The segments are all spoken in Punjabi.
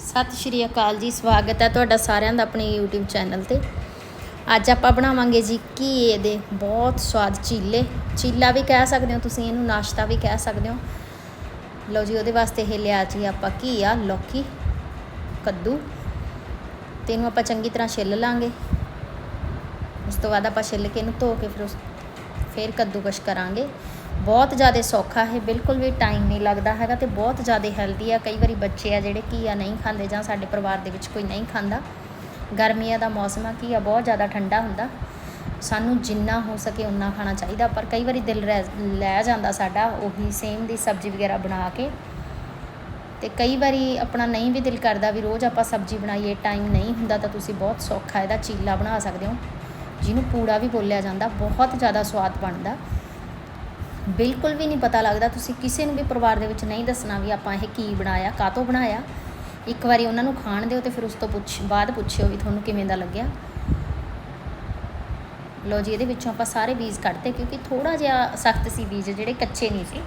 ਸਤਿ ਸ਼੍ਰੀ ਅਕਾਲ ਜੀ, ਸਵਾਗਤ ਹੈ ਤੁਹਾਡਾ ਸਾਰਿਆਂ ਦਾ ਆਪਣੇ YouTube ਚੈਨਲ ਤੇ। ਅੱਜ ਆਪਾਂ ਬਣਾਵਾਂਗੇ ਜੀ ਘੀਏ ਦੇ ਬਹੁਤ ਸਵਾਦ ਚੀਲੇ। ਚੀਲਾ ਵੀ ਕਹਿ ਸਕਦੇ ਹੋ ਤੁਸੀਂ, ਇਹਨੂੰ ਨਾਸ਼ਤਾ ਵੀ ਕਹਿ ਸਕਦੇ ਹੋ। ਲਓ ਜੀ, ਉਹਦੇ ਵਾਸਤੇ ਇਹ ਲਿਆ ਜੀ ਆਪਾਂ ਘੀਆ, ਲੌਕੀ, ਕੱਦੂ। ਤੇ ਇਹਨੂੰ ਆਪਾਂ ਚੰਗੀ ਤਰ੍ਹਾਂ ਛਿੱਲ ਲਾਂਗੇ। ਉਸ ਤੋਂ ਬਾਅਦ ਆਪਾਂ ਛਿੱਲ ਕੇ ਇਹਨੂੰ ਧੋ ਕੇ ਫਿਰ ਉਸ ਫਿਰ ਕੱਦੂਕਸ਼ ਕਰਾਂਗੇ। ਬਹੁਤ ਜ਼ਿਆਦਾ ਸੌਖਾ ਹੈ, ਬਿਲਕੁਲ ਵੀ ਟਾਈਮ ਨਹੀਂ ਲੱਗਦਾ ਹੈਗਾ ਤੇ ਬਹੁਤ ਜ਼ਿਆਦਾ ਹੈਲਦੀ ਆ। ਕਈ ਵਾਰੀ ਬੱਚੇ ਆ ਜਿਹੜੇ ਘੀਆ ਨਹੀਂ ਖਾਂਦੇ ਜਾਂ ਸਾਡੇ ਪਰਿਵਾਰ ਦੇ ਵਿੱਚ ਕੋਈ ਨਹੀਂ ਖਾਂਦਾ। ਗਰਮੀਆਂ ਦਾ ਮੌਸਮ ਆ ਘੀਆ ਬਹੁਤ ਜ਼ਿਆਦਾ ਠੰਡਾ ਹੁੰਦਾ। ਸਾਨੂੰ ਜਿੰਨਾ ਹੋ ਸਕੇ ਉਨਾ ਖਾਣਾ ਚਾਹੀਦਾ, ਪਰ ਕਈ ਵਾਰੀ ਦਿਲ ਰਹਿ- ਲੈ ਜਾਂਦਾ ਸਾਡਾ ਉਹੀ ਸੇਮ ਦੀ ਸਬਜ਼ੀ ਵਗੈਰਾ ਬਣਾ ਕੇ। ਤੇ ਕਈ ਵਾਰੀ ਆਪਣਾ ਨਹੀਂ ਵੀ ਦਿਲ ਕਰਦਾ ਵੀ ਰੋਜ਼ ਆਪਾਂ ਸਬਜ਼ੀ ਬਣਾਈਏ ਟਾਈਮ ਨਹੀਂ ਹੁੰਦਾ ਤਾਂ ਤੁਸੀਂ ਬਹੁਤ ਸੌਖਾ ਇਹਦਾ ਚੀਲਾ ਬਣਾ ਸਕਦੇ ਹੋ। ਜਿਹਨੂੰ ਪੂੜਾ ਵੀ ਬੋਲਿਆ ਜਾਂਦਾ, ਬਹੁਤ ਜ਼ਿਆਦਾ ਸਵਾਦ ਬਣਦਾ। ਬਿਲਕੁਲ ਵੀ ਨਹੀਂ ਪਤਾ ਲੱਗਦਾ। ਤੁਸੀਂ ਕਿਸੇ ਨੂੰ ਵੀ ਪਰਿਵਾਰ ਦੇ ਵਿੱਚ ਨਹੀਂ ਦੱਸਣਾ ਵੀ ਆਪਾਂ ਇਹ ਕੀ ਬਣਾਇਆ ਕਾਤੋਂ ਬਣਾਇਆ। ਇੱਕ ਵਾਰੀ ਉਹਨਾਂ ਨੂੰ ਖਾਣ ਦਿਓ ਤੇ ਫਿਰ ਉਸ ਤੋਂ ਪੁੱਛ, ਬਾਅਦ ਪੁੱਛਿਓ ਵੀ ਤੁਹਾਨੂੰ ਕਿਵੇਂ ਦਾ ਲੱਗਿਆ। ਲੋ ਜੀ, ਇਹਦੇ ਵਿੱਚੋਂ ਆਪਾਂ ਸਾਰੇ ਬੀਜ ਕੱਢਤੇ ਕਿਉਂਕਿ ਥੋੜਾ ਜਿਹਾ ਸਖਤ ਸੀ ਬੀਜ ਜਿਹੜੇ ਕੱਚੇ ਨਹੀਂ ਸੀ।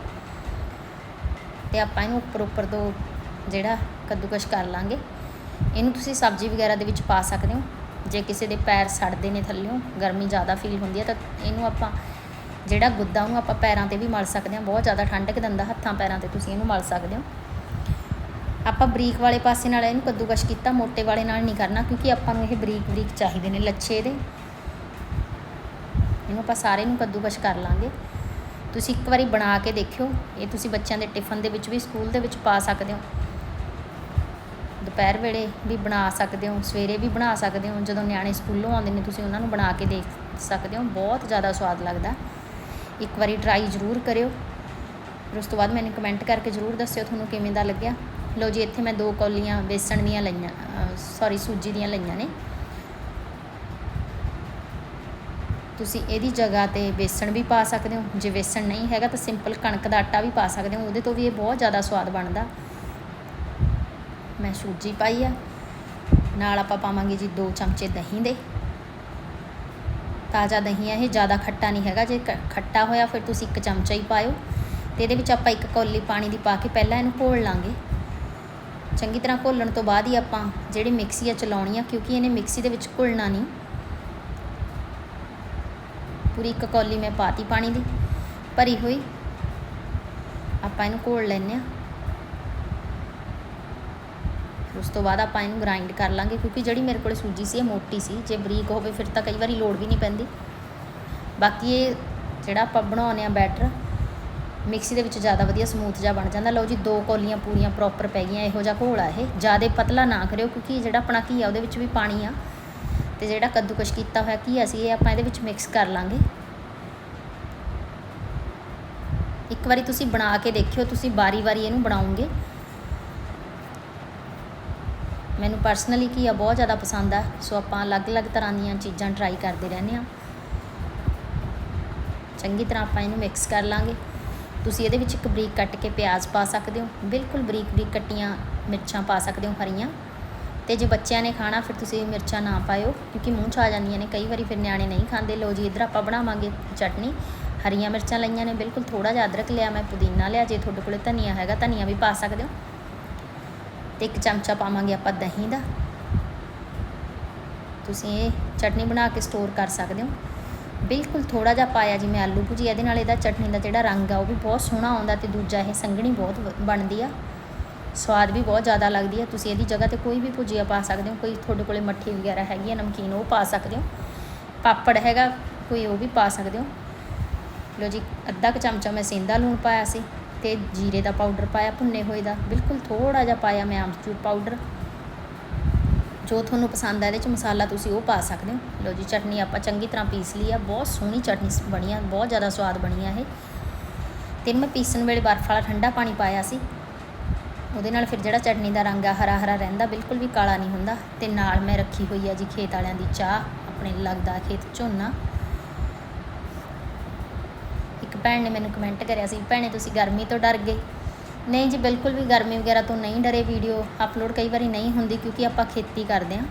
ਤੇ ਆਪਾਂ ਇਹਨੂੰ ਉੱਪਰ ਉੱਪਰ ਤੋਂ ਜਿਹੜਾ ਕੱਦੂਕਸ਼ ਕਰ ਲਾਂਗੇ। ਇਹਨੂੰ ਤੁਸੀਂ ਸਬਜ਼ੀ ਵਗੈਰਾ ਦੇ ਵਿੱਚ ਪਾ ਸਕਦੇ ਹੋ। ਜੇ ਕਿਸੇ ਦੇ ਪੈਰ ਸੜਦੇ ਨੇ ਥੱਲਿਓਂ, ਗਰਮੀ ਜ਼ਿਆਦਾ ਫੀਲ ਹੁੰਦੀ ਹੈ ਤਾਂ ਇਹਨੂੰ ਆਪਾਂ ਜਿਹੜਾ ਗੁੱਦਾ ਉਹਨੂੰ ਆਪਾਂ ਪੈਰਾਂ ਤੇ ਵੀ ਮਲ ਸਕਦੇ ਹਾਂ, ਬਹੁਤ ਜ਼ਿਆਦਾ ਠੰਡਕ ਦਿੰਦਾ, ਹੱਥਾਂ ਪੈਰਾਂ ਤੇ ਤੁਸੀਂ ਇਹਨੂੰ ਮਲ ਸਕਦੇ ਹੋ। ਆਪਾਂ ਬਰੀਕ ਵਾਲੇ ਪਾਸੇ ਨਾਲ ਇਹਨੂੰ ਕੱਦੂਕਸ਼ ਕੀਤਾ, ਮੋਟੇ ਵਾਲੇ ਨਾਲ ਨਹੀਂ ਕਰਨਾ, ਕਿਉਂਕਿ ਆਪਾਂ ਨੂੰ ਇਹ ਬਰੀਕ ਬਰੀਕ ਚਾਹੀਦੇ ਨੇ ਲੱਛੇ ਦੇ ਇਹਨੂੰ ਆਪਾਂ ਸਾਰੇ ਨੂੰ ਕੱਦੂਕਸ਼ ਕਰ ਲਾਂਗੇ। ਤੁਸੀਂ ਇੱਕ ਵਾਰੀ ਬਣਾ ਕੇ ਦੇਖਿਓ, ਇਹ ਤੁਸੀਂ ਬੱਚਿਆਂ ਦੇ ਟਿਫਨ ਦੇ ਵਿੱਚ ਵੀ, ਸਕੂਲ ਦੇ ਵਿੱਚ ਪਾ ਸਕਦੇ ਹੋ। ਦੁਪਹਿਰ ਵੇਲੇ ਵੀ ਬਣਾ ਸਕਦੇ ਹੋ, ਸਵੇਰੇ ਵੀ ਬਣਾ ਸਕਦੇ ਹੋ, ਜਦੋਂ ਨਿਆਣੇ ਸਕੂਲੋਂ ਆਉਂਦੇ ਨੇ, ਤੁਸੀਂ ਉਹਨਾਂ ਨੂੰ ਬਣਾ ਕੇ ਦੇਖ ਸਕਦੇ ਹੋ, ਬਹੁਤ ਜ਼ਿਆਦਾ ਸਵਾਦ ਲੱਗਦਾ। ਇੱਕ ਵਾਰੀ ਟਰਾਈ ਜ਼ਰੂਰ ਕਰਿਓ। ਫਿਰ ਉਸ ਤੋਂ ਬਾਅਦ ਮੈਨੂੰ ਕਮੈਂਟ ਕਰਕੇ ਜ਼ਰੂਰ ਦੱਸਿਓ ਤੁਹਾਨੂੰ ਕਿਵੇਂ ਦਾ ਲੱਗਿਆ। ਲਓ ਜੀ, ਇੱਥੇ ਮੈਂ ਦੋ ਕੌਲੀਆਂ ਬੇਸਣ ਦੀਆਂ ਲਈਆਂ ਸੌਰੀ ਸੂਜੀ ਦੀਆਂ ਲਈਆਂ ਨੇ। ਤੁਸੀਂ ਇਹਦੀ ਜਗ੍ਹਾ ਤੇ ਬੇਸਣ ਵੀ ਪਾ ਸਕਦੇ ਹੋ। ਜੇ ਬੇਸਣ ਨਹੀਂ ਹੈਗਾ ਤਾਂ ਸਿੰਪਲ ਕਣਕ ਦਾ ਆਟਾ ਵੀ ਪਾ ਸਕਦੇ ਹੋ। ਉਹਦੇ ਤੋਂ ਵੀ ਇਹ ਬਹੁਤ ਜ਼ਿਆਦਾ ਸਵਾਦ ਬਣਦਾ। ਮੈਂ ਸੂਜੀ ਪਾਈ ਆ। ਨਾਲ ਆਪਾਂ ਪਾਵਾਂਗੇ ਜੀ 2 ਚਮਚੇ ਦਹੀਂ ਦੇ। ਤਾਜ਼ਾ ਦਹੀਂ ਆ, ਇਹ ਜ਼ਿਆਦਾ ਖੱਟਾ ਨਹੀਂ ਹੈਗਾ। ਜੇ ਖੱਟਾ ਹੋਇਆ ਫਿਰ ਤੁਸੀਂ ਇੱਕ ਚਮਚਾ ਹੀ ਪਾਇਓ ਤੇ ਇਹਦੇ ਵਿੱਚ ਆਪਾਂ ਇੱਕ ਕੌਲੀ ਪਾਣੀ ਦੀ ਪਾ ਕੇ ਪਹਿਲਾਂ ਇਹਨੂੰ ਘੋਲ ਲਾਂਗੇ। ਚੰਗੀ ਤਰ੍ਹਾਂ ਘੋਲਣ ਤੋਂ ਬਾਅਦ ਹੀ ਆਪਾਂ ਜਿਹੜੀ ਮਿਕਸੀ ਆ ਚਲਾਉਣੀ ਆ, ਕਿਉਂਕਿ ਇਹਨੇ ਮਿਕਸੀ ਦੇ ਵਿੱਚ ਘੁਲਣਾ ਨਹੀਂ। ਪੂਰੀ ਇੱਕ ਕੌਲੀ ਮੈਂ ਪਾਤੀ ਪਾਣੀ ਦੀ। ਭਰੀ ਹੋਈ। ਆਪਾਂ ਇਹਨੂੰ ਘੋਲ ਲੈਂਦੇ ਆ। ਉਸ ਤੋਂ ਬਾਅਦ ਆਪਾਂ ਇਹਨੂੰ ਗ੍ਰਾਈਂਡ ਕਰ ਲਾਂਗੇ, ਕਿਉਂਕਿ ਜਿਹੜੀ ਮੇਰੇ ਕੋਲ ਸੂਜੀ ਸੀ, ਇਹ ਮੋਟੀ ਸੀ। ਜੇ ਬਰੀਕ ਹੋਵੇ, ਫਿਰ ਤਾਂ ਕਈ ਵਾਰੀ ਲੋੜ ਵੀ ਨਹੀਂ ਪੈਂਦੀ। ਬਾਕੀ ਇਹ ਜਿਹੜਾ ਆਪਾਂ ਬਣਾਉਂਦੇ ਆ ਬੈਟਰ ਮਿਕਸੀ ਦੇ ਵਿੱਚ ਜ਼ਿਆਦਾ ਵਧੀਆ ਸਮੂਥ ਜਿਹਾ ਬਣ ਜਾਂਦਾ। ਲਓ ਜੀ, ਦੋ ਕੌਲੀਆਂ ਪੂਰੀਆਂ ਪ੍ਰੋਪਰ ਪੈ ਗਈਆਂ, ਇਹੋ ਜਿਹਾ ਘੋਲ ਆ ਇਹ। ਜ਼ਿਆਦਾ ਪਤਲਾ ਨਾ ਕਰਿਓ, ਕਿਉਂਕਿ ਜਿਹੜਾ ਆਪਣਾ ਘੀ ਆ ਉਹਦੇ ਵਿੱਚ ਵੀ ਪਾਣੀ ਆ। ਤੇ ਜਿਹੜਾ ਕੱਦੂਕਸ਼ ਕੀਤਾ ਹੋਇਆ ਘੀਆ ਸੀ, ਇਹ ਆਪਾਂ ਇਹਦੇ ਵਿੱਚ ਮਿਕਸ ਕਰ ਲਾਂਗੇ। ਇੱਕ ਵਾਰੀ ਤੁਸੀਂ ਬਣਾ ਕੇ ਦੇਖਿਓ, ਤੁਸੀਂ ਬਾਰੀ-ਬਾਰੀ ਇਹਨੂੰ ਬਣਾਉਂਗੇ ਮੈਨੂੰ ਪਰਸਨਲੀ ਘੀਆ ਬਹੁਤ ਜ਼ਿਆਦਾ ਪਸੰਦ ਆ ਸੋ ਆਪਾਂ ਅਲੱਗ-ਅਲੱਗ ਤਰ੍ਹਾਂ ਦੀਆਂ ਚੀਜ਼ਾਂ ਟਰਾਈ ਕਰਦੇ ਰਹਿੰਦੇ ਆ ਚੰਗੀ ਤਰ੍ਹਾਂ ਆਪਾਂ ਇਹਨੂੰ ਮਿਕਸ ਕਰ ਲਾਂਗੇ। ਤੁਸੀਂ ਇਹਦੇ ਵਿੱਚ ਇੱਕ ਬਰੀਕ ਕੱਟ ਕੇ ਪਿਆਜ਼ ਪਾ ਸਕਦੇ ਹੋ, ਬਿਲਕੁਲ ਬਰੀਕ ਬਰੀਕ ਕੱਟੀਆਂ ਮਿਰਚਾਂ ਪਾ ਸਕਦੇ ਹੋ ਹਰੀਆਂ। ਤੇ ਜੇ ਬੱਚਿਆਂ ਨੇ ਖਾਣਾ, ਫਿਰ ਤੁਸੀਂ ਮਿਰਚਾਂ ਨਾ ਪਾਇਓ, ਕਿਉਂਕਿ ਮੂੰਹ 'ਚ ਆ ਜਾਂਦੀਆਂ ਨੇ, ਕਈ ਵਾਰੀ ਫਿਰ ਨਿਆਣੇ ਨਹੀਂ ਖਾਂਦੇ। ਲੋ ਜੀ, ਇਧਰ ਆਪਾਂ ਬਣਾਵਾਂਗੇ ਚਟਨੀ। ਹਰੀਆਂ ਮਿਰਚਾਂ ਲਈਆਂ ਨੇ, ਬਿਲਕੁਲ ਥੋੜਾ ਜਿਹਾ ਅਦਰਕ ਲਿਆ, ਮੈਂ ਪੁਦੀਨਾ ਲਿਆ, ਜੇ ਤੁਹਾਡੇ ਕੋਲੇ ਧਨੀਆ ਹੈਗਾ, ਧਨੀਆ ਵੀ ਪਾ ਸਕਦੇ ਹੋ। ਤੇ ਇੱਕ ਚਮਚਾ ਪਾਵਾਂਗੇ ਆਪਾਂ ਦਹੀਂ ਦਾ। ਤੁਸੀਂ ਇਹ ਚਟਨੀ ਬਣਾ ਕੇ ਸਟੋਰ ਕਰ ਸਕਦੇ ਹੋ। ਬਿਲਕੁਲ ਥੋੜਾ ਜਿਹਾ ਪਾਇਆ ਜਿਵੇਂ ਆਲੂ ਭੁਜੀ ਇਹਦੇ ਨਾਲ ਇਹਦਾ ਚਟਨੀ ਦਾ ਜਿਹੜਾ ਰੰਗ ਆ, ਉਹ ਵੀ ਬਹੁਤ ਸੋਹਣਾ ਆਉਂਦਾ ਤੇ ਦੂਜਾ ਇਹ ਸੰਘਣੀ ਬਹੁਤ ਵ- ਬਣਦੀ ਆ। ਸਵਾਦ ਵੀ ਬਹੁਤ ਜ਼ਿਆਦਾ ਲੱਗਦੀ ਆ। ਤੁਸੀਂ ਇਹਦੀ ਜਗ੍ਹਾ ਤੇ ਕੋਈ ਵੀ ਭੁਜੀਆ ਪਾ ਸਕਦੇ ਹੋ, ਕੋਈ ਤੁਹਾਡੇ ਕੋਲੇ ਮੱਠੀ ਵਗੈਰਾ ਹੈਗੀ ਆ, ਨਮਕੀਨ, ਉਹ ਪਾ ਸਕਦੇ ਹੋ। ਪਾਪੜ ਹੈਗਾ, ਕੋਈ ਉਹ ਵੀ ਪਾ ਸਕਦੇ ਹੋ। ਲੋ ਜੀ, ਅੱਧਾ ਕੁ ਚਮਚਾ ਮੈਂ ਸੇਂਦਾ ਲੂਣ ਪਾਇਆ ਸੀ। ਤੇ ਜੀਰੇ ਦਾ ਪਾਊਡਰ ਪਾਇਆ, ਭੁੰਨੇ ਹੋਏ ਦਾ। ਬਿਲਕੁਲ ਥੋੜਾ ਜਿਹਾ ਪਾਇਆ ਮੈਂ ਆਮਚੂਰ ਪਾਊਡਰ। ਜੋ ਤੁਹਾਨੂੰ ਪਸੰਦ ਆ ਇਹਦੇ ਚ ਮਸਾਲਾ ਤੁਸੀਂ ਉਹ ਪਾ ਸਕਦੇ ਹੋ। ਲੋ ਜੀ, ਚਟਨੀ ਆਪਾਂ ਚੰਗੀ ਤਰ੍ਹਾਂ ਪੀਸ ਲਈ ਆ। ਬਹੁਤ ਸੋਹਣੀ ਚਟਨੀ ਸ- ਬਣੀ ਆ, ਬਹੁਤ ਜ਼ਿਆਦਾ ਸਵਾਦ ਬਣੀ ਆ ਇਹ। ਤੇ ਮੈਂ ਪੀਸਣ ਵੇਲੇ ਬਰਫ ਵਾਲਾ ਠੰਡਾ ਪਾਣੀ ਪਾਇਆ ਸੀ। ਉਹਦੇ ਨਾਲ ਫਿਰ ਜਿਹੜਾ ਚਟਨੀ ਦਾ ਰੰਗ ਆ ਹਰਾ ਹਰਾ ਰਹਿੰਦਾ, ਬਿਲਕੁਲ ਵੀ ਕਾਲਾ ਨਹੀਂ ਹੁੰਦਾ। ਤੇ ਨਾਲ ਮੈਂ ਰੱਖੀ ਹੋਈ ਆ ਜੀ ਖੇਤ ਵਾਲਿਆਂ ਦੀ ਚਾਹ, ਆਪਣੇ ਲੱਗਦਾ ਖੇਤ ਝੋਨਾ। ਇੱਕ ਭੈਣ ਨੇ ਮੈਨੂੰ ਕਮੈਂਟ ਕਰਿਆ ਸੀ, ਭੈਣੇ, ਤੁਸੀਂ ਗਰਮੀ ਤੋਂ ਡਰ ਗਏ? ਨਹੀਂ ਜੀ, ਬਿਲਕੁਲ ਵੀ ਗਰਮੀ ਵਗੈਰਾ ਤੋਂ ਨਹੀਂ ਡਰੇ ਵੀਡੀਓ ਅਪਲੋਡ ਕਈ ਵਾਰੀ ਨਹੀਂ ਹੁੰਦੀ ਕਿਉਂਕਿ ਆਪਾਂ ਖੇਤੀ ਕਰਦੇ ਹਾਂ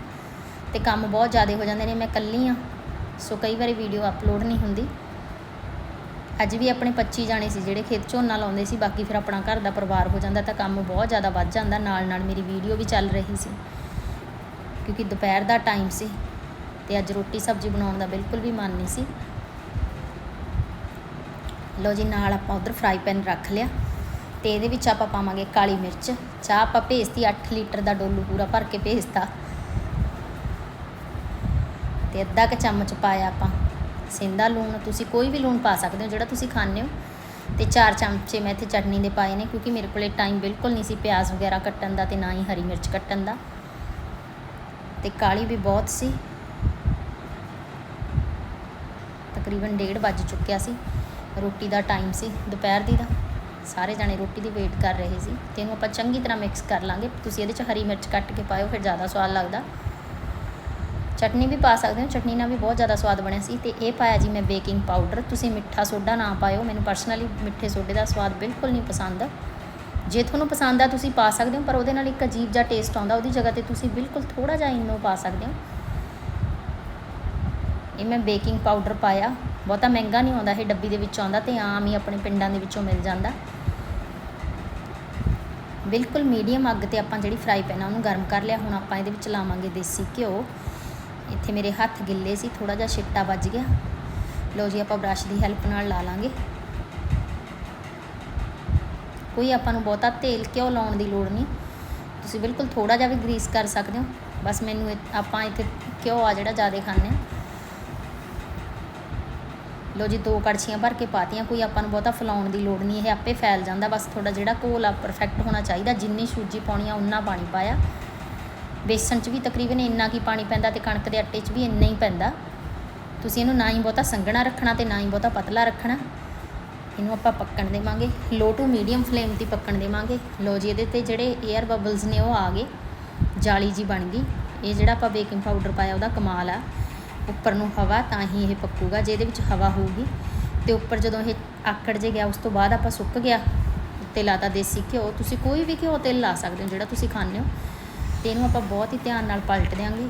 ਤੇ ਕੰਮ ਬਹੁਤ ਜ਼ਿਆਦਾ ਹੋ ਜਾਂਦੇ ਨੇ, ਮੈਂ ਇਕੱਲੀ ਆ ਸੋ ਕਈ ਵਾਰੀ ਵੀਡੀਓ ਅਪਲੋਡ ਨਹੀਂ ਹੁੰਦੀ। ਅੱਜ ਵੀ ਆਪਣੇ 25 ਜਾਣੇ ਸੀ ਜਿਹੜੇ ਖੇਤ ਝੋਨਾ ਲਾਉਂਦੇ ਸੀ, ਬਾਕੀ ਫਿਰ ਆਪਣਾ ਘਰ ਦਾ ਪਰਿਵਾਰ ਹੋ ਜਾਂਦਾ ਤਾਂ ਕੰਮ ਬਹੁਤ ਜ਼ਿਆਦਾ ਵੱਧ ਜਾਂਦਾ ਨਾਲ ਨਾਲ ਮੇਰੀ ਵੀਡੀਓ ਵੀ ਚੱਲ ਰਹੀ ਸੀ, ਕਿਉਂਕਿ ਦੁਪਹਿਰ ਦਾ ਟਾਈਮ ਸੀ ਤੇ ਅੱਜ ਰੋਟੀ ਸਬਜ਼ੀ ਬਣਾਉਣ ਦਾ ਬਿਲਕੁਲ ਵੀ ਮਨ ਨਹੀਂ ਸੀ। ਲਓ ਜੀ, ਨਾਲ ਆਪਾਂ ਉਧਰ ਫਰਾਈ ਪੈਨ ਰੱਖ ਲਿਆ ਤੇ ਇਹਦੇ ਵਿੱਚ ਆਪਾਂ ਪਾਵਾਂਗੇ ਕਾਲੀ ਮਿਰਚ। ਚਾਹ ਆਪਾਂ ਭੇਜਤੀ 8 ਲੀਟਰ ਦਾ ਡੋਲੂ ਪੂਰਾ ਭਰ ਕੇ ਭੇਜਤਾ। ਤੇ ਅੱਧਾ ਕੁ ਚਮਚ ਪਾਇਆ ਆਪਾਂ ਸਿੰਦਾ ਲੂਣ। ਤੁਸੀਂ ਕੋਈ ਵੀ ਲੂਣ ਪਾ ਸਕਦੇ ਹੋ, ਜਿਹੜਾ ਤੁਸੀਂ ਖਾਂਦੇ ਹੋ। ਤੇ 4 ਚਮਚੇ ਮੈਂ ਇੱਥੇ ਚਟਨੀ ਦੇ ਪਾਏ ਨੇ, ਕਿਉਂਕਿ ਮੇਰੇ ਕੋਲੇ ਟਾਈਮ ਬਿਲਕੁਲ ਨਹੀਂ ਸੀ ਪਿਆਜ਼ ਵਗੈਰਾ ਕੱਟਣ ਦਾ ਤੇ ਨਾ ਹੀ ਹਰੀ ਮਿਰਚ ਕੱਟਣ ਦਾ। ਤੇ ਕਾਲੀ ਵੀ ਬਹੁਤ ਸੀ। ਤਕਰੀਬਨ 1:30 ਵੱਜ ਚੁੱਕਿਆ ਸੀ। ਰੋਟੀ ਦਾ ਟਾਈਮ ਸੀ, ਦੁਪਹਿਰ ਦੀ ਦਾ। ਸਾਰੇ ਜਾਣੇ ਰੋਟੀ ਦੀ ਵੇਟ ਕਰ ਰਹੇ ਸੀ ਤੇ ਇਹਨੂੰ ਆਪਾਂ ਚੰਗੀ ਤਰ੍ਹਾਂ ਮਿਕਸ ਕਰ ਲਾਂਗੇ। ਤੁਸੀਂ ਇਹਦੇ 'ਚ ਹਰੀ ਮਿਰਚ ਕੱਟ ਕੇ ਪਾਇਓ, ਫਿਰ ਜ਼ਿਆਦਾ ਸਵਾਦ ਲੱਗਦਾ। ਚਟਨੀ ਵੀ ਪਾ ਸਕਦੇ ਹੋ, ਚਟਨੀ ਨਾਲ ਵੀ ਬਹੁਤ ਜ਼ਿਆਦਾ ਸਵਾਦ ਬਣਿਆ ਸੀ ਤੇ ਇਹ ਪਾਇਆ ਜੀ ਮੈਂ ਬੇਕਿੰਗ ਪਾਊਡਰ ਤੁਸੀਂ ਮਿੱਠਾ ਸੋਡਾ ਨਾ ਪਾਇਓ, ਮੈਨੂੰ ਪਰਸਨਲੀ ਮਿੱਠੇ ਸੋਡੇ ਦਾ ਸਵਾਦ ਬਿਲਕੁਲ ਨਹੀਂ ਪਸੰਦ। ਜੇ ਤੁਹਾਨੂੰ ਪਸੰਦ ਆ, ਤੁਸੀਂ ਪਾ ਸਕਦੇ ਹੋ, ਪਰ ਉਹਦੇ ਨਾਲ ਇੱਕ ਅਜੀਬ ਜਿਹਾ ਟੇਸਟ ਆਉਂਦਾ, ਉਹਦੀ ਜਗ੍ਹਾ ਤੇ ਤੁਸੀਂ ਬਿਲਕੁਲ ਥੋੜਾ ਜਿਹਾ ਇਨੋ ਪਾ ਸਕਦੇ ਹੋ। ਇਹ ਮੈਂ ਬੇਕਿੰਗ ਪਾਊਡਰ ਪਾਇਆ। ਬਹੁਤਾ ਮਹਿੰਗਾ ਨਹੀਂ ਆਉਂਦਾ, ਇਹ ਡੱਬੀ ਦੇ ਵਿੱਚ ਆਉਂਦਾ ਤੇ ਆਮ ਹੀ ਆਪਣੇ ਪਿੰਡਾਂ ਦੇ ਵਿੱਚੋਂ ਮਿਲ ਜਾਂਦਾ। ਬਿਲਕੁਲ ਮੀਡੀਅਮ ਅੱਗ ਤੇ ਆਪਾਂ ਜਿਹੜੀ ਫਰਾਈ ਪੈਨ ਆ, ਉਹਨੂੰ ਗਰਮ ਕਰ ਲਿਆ, ਹੁਣ ਆਪਾਂ ਇਹਦੇ ਵਿੱਚ ਲਾਵਾਂਗੇ ਦੇਸੀ ਘਿਓ। ਇੱਥੇ ਮੇਰੇ ਹੱਥ ਗਿੱਲੇ ਸੀ ਥੋੜਾ ਜਿਹਾ ਛਿੱਟਾ ਵੱਜ ਗਿਆ। ਲਓ ਜੀ, ਆਪਾਂ ਬ੍ਰਸ਼ ਦੀ ਹੈਲਪ ਨਾਲ ਲਾ ਲਾਂਗੇ। ਕੋਈ ਆਪਾਂ ਨੂੰ ਬਹੁਤਾ ਤੇਲ ਘਿਓ ਲਾਉਣ ਦੀ ਲੋੜ ਨਹੀਂ। ਤੁਸੀਂ ਬਿਲਕੁਲ ਥੋੜਾ ਜਿਹਾ ਵੀ ਗਰੀਸ ਕਰ ਸਕਦੇ ਹੋ। ਬਸ ਮੈਨੂੰ ਆਪਾਂ ਇੱਥੇ ਘਿਓ ਆ ਜਿਹੜਾ ਜ਼ਿਆਦਾ ਖਾਂਦੇ ਆ ਲੋ ਜੀ, ਦੋ ਕੜਛੀਆਂ ਭਰ ਕੇ ਪਾਤੀਆਂ, ਕੋਈ ਆਪਾਂ ਨੂੰ ਬਹੁਤਾ ਫਲਾਉਣ ਦੀ ਲੋੜ ਨਹੀਂ, ਇਹ ਆਪੇ ਫੈਲ ਜਾਂਦਾ। ਬਸ ਤੁਹਾਡਾ ਜਿਹੜਾ ਘੋਲ ਆ ਪਰਫੈਕਟ ਹੋਣਾ ਚਾਹੀਦਾ। ਜਿੰਨੀ ਸੂਜੀ ਪਾਉਣੀ ਆ ਉਨਾ ਪਾਣੀ ਪਾਇਆ। ਬੇਸਣ 'ਚ ਵੀ ਤਕਰੀਬਨ ਇੰਨਾ ਕੀ ਪਾਣੀ ਪੈਂਦਾ ਤੇ ਕਣਕ ਦੇ ਆਟੇ 'ਚ ਵੀ ਇੰਨਾ ਹੀ ਪੈਂਦਾ। ਤੁਸੀਂ ਇਹਨੂੰ ਨਾ ਹੀ ਬਹੁਤਾ ਸੰਘਣਾ ਰੱਖਣਾ ਤੇ ਨਾ ਹੀ ਬਹੁਤਾ ਪਤਲਾ ਰੱਖਣਾ। ਇਹਨੂੰ ਆਪਾਂ ਪੱਕਣ ਦੇਵਾਂਗੇ। ਲੋ ਟੂ ਮੀਡੀਅਮ ਫਲੇਮ ਤੇ ਪੱਕਣ ਦੇਵਾਂਗੇ। ਲੋ ਜੀ, ਇਹਦੇ ਤੇ ਜਿਹੜੇ 에ਅਰ ਬਬਲਸ ਨੇ, ਉਹ ਆ ਗਏ। ਜਾਲੀ ਜੀ ਬਣ ਗਈ। ਇਹ ਜਿਹੜਾ ਆਪਾਂ ਬੇਕਿੰਗ ਪਾਊਡਰ ਪਾਇਆ, ਉਹਦਾ ਕਮਾਲ ਆ। ਉੱਪਰ ਨੂੰ ਹਵਾ, ਤਾਂ ਹੀ ਇਹ ਪੱਕੂਗਾ, ਜੇ ਇਹਦੇ ਵਿੱਚ ਹਵਾ ਹੋਊਗੀ। ਤੇ ਉੱਪਰ ਜਦੋਂ ਇਹ ਆਕੜ ਜੇ ਗਿਆ, ਉਸ ਤੋਂ ਬਾਅਦ ਆਪਾਂ ਸੁੱਕ ਗਿਆ, ਉੱਤੇ ਲਾਤਾ ਦੇਸੀ ਘਿਓ। ਤੁਸੀਂ ਕੋਈ ਵੀ ਘਿਓ ਤੇਲ ਲਾ ਸਕਦੇ ਹੋ, ਜਿਹੜਾ ਤੁਸੀਂ ਖਾਂਦੇ ਹੋ। ਤੇ ਇਹਨੂੰ ਆਪਾਂ ਬਹੁਤ ਹੀ ਧਿਆਨ ਨਾਲ ਪਲਟ ਦਿਆਂਗੇ,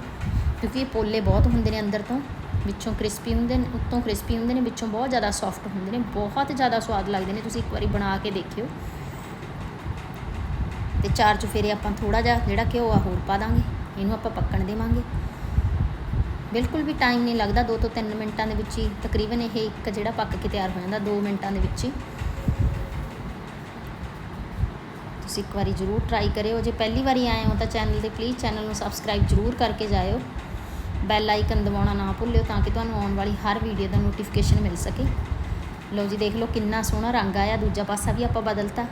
ਕਿਉਂਕਿ ਇਹ ਪੋਲੇ ਬਹੁਤ ਹੁੰਦੇ ਨੇ ਅੰਦਰ ਤੋਂ। ਵਿੱਚੋਂ ਕ੍ਰਿਸਪੀ ਹੁੰਦੇ ਨੇ, ਉੱਤੋਂ ਕ੍ਰਿਸਪੀ ਹੁੰਦੇ ਨੇ, ਵਿੱਚੋਂ ਬਹੁਤ ਜ਼ਿਆਦਾ ਸੌਫਟ ਹੁੰਦੇ ਨੇ, ਬਹੁਤ ਜ਼ਿਆਦਾ ਸਵਾਦ ਲੱਗਦੇ ਨੇ। ਤੁਸੀਂ ਇੱਕ ਵਾਰੀ ਬਣਾ ਕੇ ਦੇਖਿਓ। ਤੇ ਚਾਰ ਚੁਫੇਰੇ ਆਪਾਂ ਥੋੜਾ ਜਿਹਾ ਜਿਹੜਾ ਘਿਓ ਆ, ਹੋਰ ਪਾ ਦਾਂਗੇ। ਇਹਨੂੰ ਆਪਾਂ ਪੱਕਣ ਦੇਵਾਂਗੇ। ਬਿਲਕੁਲ ਵੀ ਟਾਈਮ ਨਹੀਂ ਲੱਗਦਾ 2 ਤੋਂ 3 ਮਿੰਟਾਂ ਦੇ ਵਿੱਚ ਹੀ, ਤਕਰੀਬਨ ਇਹ ਇੱਕ ਜਿਹੜਾ ਪੱਕ ਕੇ ਤਿਆਰ ਹੋ ਜਾਂਦਾ 2 ਮਿੰਟਾਂ ਦੇ ਵਿੱਚ ਹੀ। ਤੁਸੀਂ ਇੱਕ ਵਾਰੀ ਜ਼ਰੂਰ ਟਰਾਈ ਕਰਿਓ। ਜੇ ਪਹਿਲੀ ਵਾਰੀ ਆਏ ਹੋ ਤਾਂ ਚੈਨਲ ਤੇ ਪਲੀਜ਼ ਚੈਨਲ ਨੂੰ ਸਬਸਕ੍ਰਾਈਬ ਜ਼ਰੂਰ ਕਰਕੇ ਜਾਇਓ। ਬੈਲ ਆਈਕਨ ਦਬਾਉਣਾ ਨਾ ਭੁੱਲਿਓ ਤਾਂ ਕਿ ਤੁਹਾਨੂੰ ਆਉਣ ਵਾਲੀ ਹਰ ਵੀਡੀਓ ਦਾ ਨੋਟੀਫਿਕੇਸ਼ਨ ਮਿਲ ਸਕੇ। ਲਓ ਜੀ, ਦੇਖ ਲਓ ਕਿੰਨਾ ਸੋਹਣਾ ਰੰਗ ਆਇਆ, ਦੂਜਾ ਪਾਸਾ ਵੀ ਆਪਾਂ ਬਦਲਤਾ।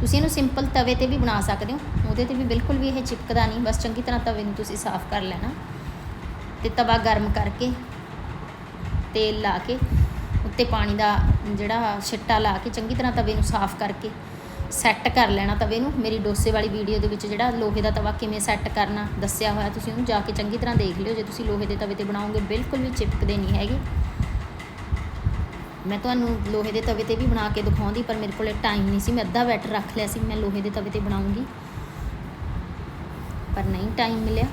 ਤੁਸੀਂ ਇਹਨੂੰ ਸਿੰਪਲ ਤਵੇ ਤੇ ਵੀ ਬਣਾ ਸਕਦੇ ਹੋ। ਉਹਦੇ ਤੇ ਵੀ ਬਿਲਕੁਲ ਵੀ ਇਹ ਚਿਪਕਦਾ ਨਹੀਂ। ਬਸ ਚੰਗੀ ਤਰ੍ਹਾਂ ਤਵੇ ਨੂੰ ਤੁਸੀਂ ਸਾਫ਼ ਕਰ ਲੈਣਾ। ਤੇ ਤਵਾ ਗਰਮ ਕਰਕੇ ਤੇਲ ਲਾ ਕੇ, ਉੱਤੇ ਪਾਣੀ ਦਾ ਜਿਹੜਾ ਛਿੱਟਾ ਲਾ ਕੇ ਚੰਗੀ ਤਰ੍ਹਾਂ ਤਵੇ ਨੂੰ ਸਾਫ਼ ਕਰਕੇ ਸੈੱਟ ਕਰ ਲੈਣਾ ਤਵੇ ਨੂੰ। ਮੇਰੀ ਡੋਸੇ ਵਾਲੀ ਵੀਡੀਓ ਦੇ ਵਿੱਚ ਜਿਹੜਾ ਲੋਹੇ ਦਾ ਤਵਾ ਕਿਵੇਂ ਸੈੱਟ ਕਰਨਾ ਦੱਸਿਆ ਹੋਇਆ, ਤੁਸੀਂ ਉਹਨੂੰ ਜਾ ਕੇ ਚੰਗੀ ਤਰ੍ਹਾਂ ਦੇਖ ਲਿਓ। ਜੇ ਤੁਸੀਂ ਲੋਹੇ ਦੇ ਤਵੇ ਤੇ ਬਣਾਓਗੇ, ਬਿਲਕੁਲ ਵੀ ਚਿਪਕਦੇ ਨਹੀਂ ਹੈਗੇ। ਮੈਂ ਤੁਹਾਨੂੰ ਲੋਹੇ ਦੇ ਤਵੇ ਤੇ ਵੀ ਬਣਾ ਕੇ ਦਿਖਾਉਂਦੀ, ਪਰ ਮੇਰੇ ਕੋਲੇ ਟਾਈਮ ਨਹੀਂ ਸੀ। ਮੈਂ ਅੱਧਾ ਬੈਟਰ ਰੱਖ ਲਿਆ ਸੀ, ਮੈਂ ਲੋਹੇ ਦੇ ਤਵੇ ਤੇ ਬਣਾਉਂਗੀ। ਪਰ ਨਹੀਂ ਟਾਈਮ ਮਿਲਿਆ।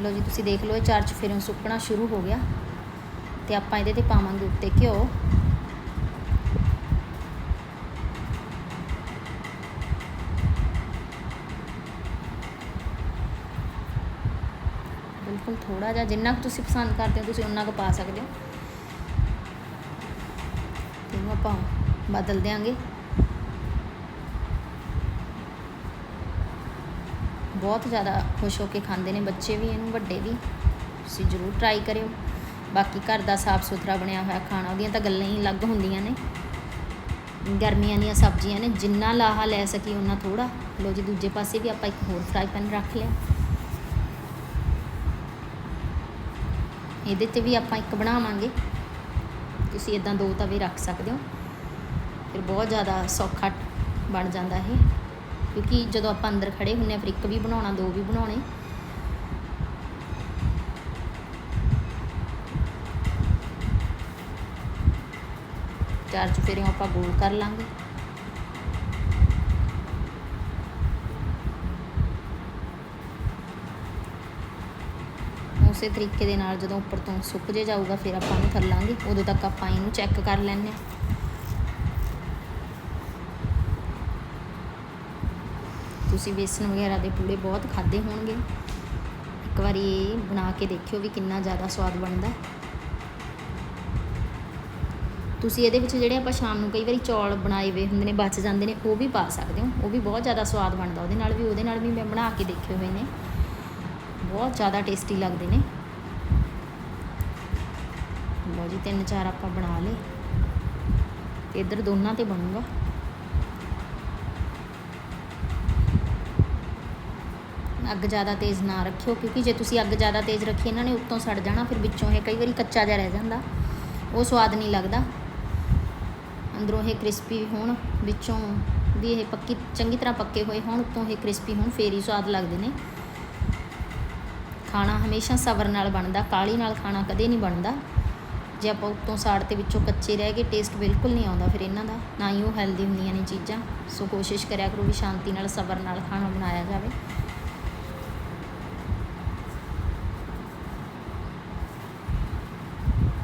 ਲਓ ਜੀ, ਤੁਸੀਂ ਦੇਖ ਲਓ ਇਹ ਚਾਰ ਚਫੇਰਿਓਂ ਸੁੱਕਣਾ ਸ਼ੁਰੂ ਹੋ ਗਿਆ। ਤੇ ਆਪਾਂ ਇਹਦੇ ਤੇ ਪਾਵਾਂਗੇ ਉੱਤੇ ਘਿਓ। ਬਿਲਕੁਲ ਥੋੜਾ ਜਿਹਾ, ਜਿੰਨਾ ਕੁ ਤੁਸੀਂ ਪਸੰਦ ਕਰਦੇ ਹੋ, ਤੁਸੀਂ ਉਨਾ ਕੁ ਪਾ ਸਕਦੇ ਹੋ। ਤੇ ਇਹਨੂੰ ਆਪਾਂ ਬਦਲ ਦਿਆਂਗੇ। ਬਹੁਤ ਜ਼ਿਆਦਾ ਖੁਸ਼ ਹੋ ਕੇ ਖਾਂਦੇ ਨੇ, ਬੱਚੇ ਵੀ ਇਹਨੂੰ, ਵੱਡੇ ਵੀ। ਤੁਸੀਂ ਜ਼ਰੂਰ ਟਰਾਈ ਕਰਿਓ। ਬਾਕੀ ਘਰ ਦਾ ਸਾਫ਼ ਸੁਥਰਾ ਬਣਿਆ ਹੋਇਆ ਖਾਣਾ, ਉਹਦੀਆਂ ਤਾਂ ਗੱਲਾਂ ਹੀ ਅਲੱਗ ਹੁੰਦੀਆਂ ਨੇ। ਗਰਮੀਆਂ ਦੀਆਂ ਸਬਜ਼ੀਆਂ ਨੇ, ਜਿੰਨਾ ਲਾਹਾ ਲੈ ਸਕੀ ਉਹਨਾਂ ਥੋੜਾ ਲੋ ਜੀ, ਦੂਜੇ ਪਾਸੇ ਵੀ ਆਪਾਂ ਇੱਕ ਹੋਰ ਫਰਾਈ ਪੈਨ ਰੱਖ ਲਿਆ। ਇਹਦੇ ਤੇ ਵੀ ਆਪਾਂ ਇੱਕ ਬਣਾਵਾਂਗੇ। ਤੁਸੀਂ ਇਦਾਂ ਦੋ ਤਵੇ ਰੱਖ ਸਕਦੇ ਹੋ। ਫਿਰ ਬਹੁਤ ਜ਼ਿਆਦਾ ਸੌਖਾ ਬਣ ਜਾਂਦਾ ਇਹ। ਕਿਉਂਕਿ ਜਦੋਂ ਆਪਾਂ ਅੰਦਰ ਖੜੇ ਹੁੰਨੇ ਆ, ਫਿਰ ਇੱਕ ਵੀ ਬਣਾਉਣਾ, ਦੋ ਵੀ ਬਣਾਉਣੇ। ਚਾਰ ਚੁਫੇਰਿਓਂ ਆਪਾਂ ਗੋਲ ਕਰ ਲਾਂਗੇ। ਉਸੇ ਤਰੀਕੇ ਦੇ ਨਾਲ ਜਦੋਂ ਉੱਪਰ ਤੋਂ ਸੁੱਕ ਜੇ ਜਾਊਗਾ, ਫਿਰ ਆਪਾਂ ਉਹਨੂੰ ਥੱਲਾਂਗੇ। ਉਦੋਂ ਤੱਕ ਆਪਾਂ ਇਹਨੂੰ ਚੈੱਕ ਕਰ ਲੈਂਦੇ ਹਾਂ। ਤੁਸੀਂ ਬੇਸਨ ਵਗੈਰਾ ਦੇ ਪੂੜੇ ਬਹੁਤ ਖਾਦੇ ਹੋਣਗੇ। ਇੱਕ ਵਾਰੀ ਇਹ ਬਣਾ ਕੇ ਦੇਖਿਓ ਵੀ ਕਿੰਨਾ ਜ਼ਿਆਦਾ ਸਵਾਦ ਬਣਦਾ। ਤੁਸੀਂ ਇਹਦੇ ਵਿੱਚ ਜਿਹੜੇ ਆਪਾਂ ਸ਼ਾਮ ਨੂੰ ਕਈ ਵਾਰੀ ਚੌਲ ਬਣਾਏ ਵੇ ਹੁੰਦੇ ਨੇ, ਬਚ ਜਾਂਦੇ ਨੇ, ਉਹ ਵੀ ਪਾ ਸਕਦੇ ਹੋ। ਉਹ ਵੀ ਬਹੁਤ ਜ਼ਿਆਦਾ ਸਵਾਦ ਬਣਦਾ। ਉਹਦੇ ਨਾਲ ਵੀ, ਉਹਦੇ ਨਾਲ ਵੀ ਮੈਂ ਬਣਾ ਕੇ ਦੇਖੇ ਹੋਏ ਨੇ। ਬਹੁਤ ਜ਼ਿਆਦਾ ਟੇਸਟੀ ਲੱਗਦੇ ਨੇ। ਲਓ ਜੀ, ਤਿੰਨ ਚਾਰ ਆਪਾਂ ਬਣਾ ਲਏ। ਇੱਧਰ ਦੋਨਾਂ ਤੇ ਬਣੂਗਾ। ਅੱਗ ਜ਼ਿਆਦਾ ਤੇਜ਼ ਨਾ ਰੱਖਿਓ, ਕਿਉਂਕਿ ਜੇ ਤੁਸੀਂ ਅੱਗ ਜ਼ਿਆਦਾ ਤੇਜ਼ ਰੱਖੀ, ਇਹਨਾਂ ਨੇ ਉੱਤੋਂ ਸੜ ਜਾਣਾ, ਫਿਰ ਵਿੱਚੋਂ ਇਹ ਕਈ ਵਾਰੀ ਕੱਚਾ ਜਿਹਾ ਰਹਿ ਜਾਂਦਾ। ਉਹ ਸਵਾਦ ਨਹੀਂ ਲੱਗਦਾ। ਅੰਦਰੋਂ ਇਹ ਕ੍ਰਿਸਪੀ ਹੋਣ, ਵਿੱਚੋਂ ਵੀ ਇਹ ਪੱਕੀ, ਚੰਗੀ ਤਰ੍ਹਾਂ ਪੱਕੇ ਹੋਏ ਹੋਣ, ਉੱਤੋਂ ਇਹ ਕ੍ਰਿਸਪੀ ਹੋਣ, ਫੇਰ ਹੀ ਸਵਾਦ ਲੱਗਦੇ ਨੇ। ਖਾਣਾ ਹਮੇਸ਼ਾ ਸਬਰ ਨਾਲ ਬਣਦਾ ਕਾਲੀ ਨਾਲ ਖਾਣਾ ਕਦੇ ਨਹੀਂ ਬਣਦਾ। ਜੇ ਆਪਾਂ ਉੱਤੋਂ ਸਾੜ ਤੇ ਵਿੱਚੋਂ ਕੱਚੇ ਰਹਿ ਗਏ ਟੇਸਟ ਬਿਲਕੁਲ ਨਹੀਂ ਆਉਂਦਾ ਫਿਰ ਇਹਨਾਂ ਦਾ। ਨਾ ਹੀ ਉਹ ਹੈਲਦੀ ਹੁੰਦੀਆਂ ਨੇ ਚੀਜ਼ਾਂ। ਸੋ ਕੋਸ਼ਿਸ਼ ਕਰਿਆ ਕਰੋ ਵੀ ਸ਼ਾਂਤੀ ਨਾਲ, ਸਬਰ ਨਾਲ ਖਾਣਾ ਬਣਾਇਆ ਜਾਵੇ।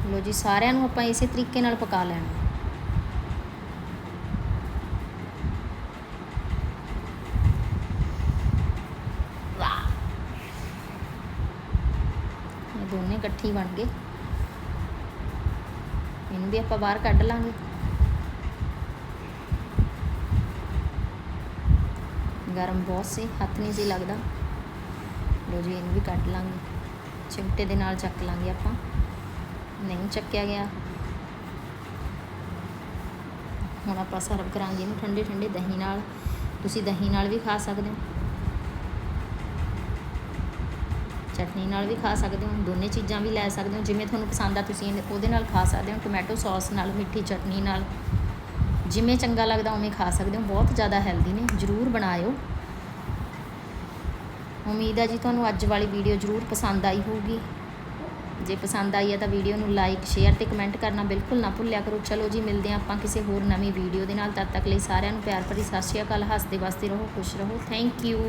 ਲੋ ਜੀ, ਸਾਰਿਆਂ ਨੂੰ ਆਪਾਂ ਇਸੇ ਤਰੀਕੇ ਨਾਲ ਪਕਾ ਲੈਣਾ। ਦੋਨੇ ਇਕੱਠੀ ਬਣ ਗਏ। ਇਹਨੂੰ ਵੀ ਆਪਾਂ ਬਾਹਰ ਕੱਢ ਲਾਂਗੇ। ਗਰਮ ਬਹੁਤ ਸੀ, ਹੱਥ ਨਹੀਂ ਸੀ ਲੱਗਦਾ। ਲੋ ਜੀ, ਇਹਨੂੰ ਵੀ ਕੱਢ ਲਾਂਗੇ। ਚਿਮਟੇ ਦੇ ਨਾਲ ਚੱਕ ਲਾਂਗੇ ਆਪਾਂ। ਨਹੀਂ ਚੱਕਿਆ ਗਿਆ। ਹੁਣ ਆਪਾਂ ਸਰਵ ਕਰਾਂਗੇ ਇਹਨੂੰ ਠੰਡੇ ਠੰਡੇ ਦਹੀਂ ਨਾਲ। ਤੁਸੀਂ ਦਹੀਂ ਨਾਲ ਵੀ ਖਾ ਸਕਦੇ ਹੋ। ਚਟਨੀ ਨਾਲ ਵੀ ਖਾ ਸਕਦੇ ਹੋ। ਦੋਨੇ ਚੀਜ਼ਾਂ ਵੀ ਲੈ ਸਕਦੇ ਹੋ। ਜਿਵੇਂ ਤੁਹਾਨੂੰ ਪਸੰਦ ਆ ਤੁਸੀਂ ਇਹਦੇ- ਉਹਦੇ ਨਾਲ ਖਾ ਸਕਦੇ ਹੋ। ਟੋਮੈਟੋ ਸੌਸ ਨਾਲ, ਮਿੱਠੀ ਚਟਨੀ ਨਾਲ। ਜਿਵੇਂ ਚੰਗਾ ਲੱਗਦਾ ਉਵੇਂ ਖਾ ਸਕਦੇ ਹੋ। ਬਹੁਤ ਜ਼ਿਆਦਾ ਹੈਲਦੀ ਨੇ। ਜਰੂਰ ਬਣਾਇਓ। ਉਮੀਦ ਹੈ ਜੀ ਤੁਹਾਨੂੰ ਅੱਜ ਵਾਲੀ ਵੀਡੀਓ ਜਰੂਰ ਪਸੰਦ ਆਈ ਹੋਊਗੀ। ਜੇ ਪਸੰਦ ਆਈ ਹੈ ਤਾਂ ਵੀਡੀਓ ਨੂੰ ਲਾਈਕ, ਸ਼ੇਅਰ ਤੇ ਕਮੈਂਟ ਕਰਨਾ ਬਿਲਕੁਲ ਨਾ ਭੁੱਲਿਆ ਕਰੋ। ਚਲੋ ਜੀ, ਮਿਲਦੇ ਹਾਂ ਆਪਾਂ ਕਿਸੇ ਹੋਰ ਨਵੀਂ ਵੀਡੀਓ ਦੇ ਨਾਲ। ਤਦ ਤੱਕ ਲਈ ਸਾਰਿਆਂ ਨੂੰ ਪਿਆਰ ਭਰੀ ਸਤਿ ਸ਼੍ਰੀ ਅਕਾਲ। ਹੱਸਦੇ ਵਸਦੇ ਰਹੋ, ਖੁਸ਼ ਰਹੋ। Thank you